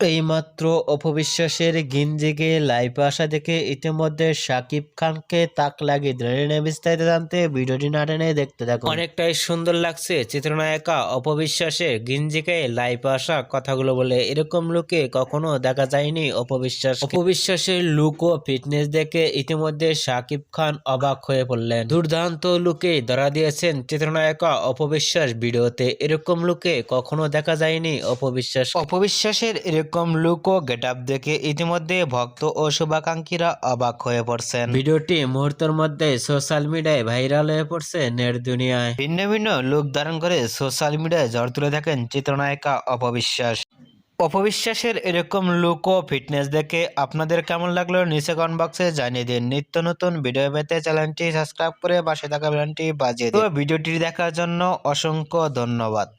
এইমাত্র অপবিশ্বাসের গিঞ্জিকে লাইভে আসা দেখে ইতিমধ্যে শাকিব খানকে তাক লাগিয়ে দিলেন। বিস্তারিত জানতে ভিডিওটি না টেনে দেখতে থাকুন। অনেকটাই সুন্দর লাগছে চিত্রনায়িকা অপবিশ্বাসের গিঞ্জিকে লাইভে আসা কথাগুলো বলে। এরকম লুকে কখনো দেখা যায়নি অপবিশ্বাস। অপবিশ্বাসের লুক ও ফিটনেস দেখে ইতিমধ্যে শাকিব খান অবাক হয়ে পড়লেন। দুর্দান্ত লুকে ধরা দিয়েছেন চিত্রনায়িকা অপবিশ্বাস ভিডিওতে। এরকম লুকে কখনো দেখা যায়নি অপবিশ্বাস। অপবিশ্বাসের এরকম লুক ও গেট আপ দেখে ইতিমধ্যে ভক্ত ও শুভাকাঙ্ক্ষীরা অবাক হয়ে পড়ছেন। ভিডিওটি মুহূর্তের মধ্যে সোশ্যাল মিডিয়ায় ভাইরাল হয়ে পড়ছে নেট দুনিয়ায়। ভিন্ন ভিন্ন লুক ধারণ করে সোশ্যাল মিডিয়ায় ঝড় তুলে থাকেন চিত্রনায়িকা অপবিশ্বাস। অপবিশ্বাসের এরকম লুক ও ফিটনেস দেখে আপনাদের কেমন লাগল নিচে কমেন্ট বক্সে জানিয়ে দিন। নিত্য নতুন ভিডিও পেতে চ্যানেলটি সাবস্ক্রাইব করে পাশে থাকা বেলটি বাজিয়ে দিন। ভিডিওটি দেখার জন্য অসংখ্য ধন্যবাদ।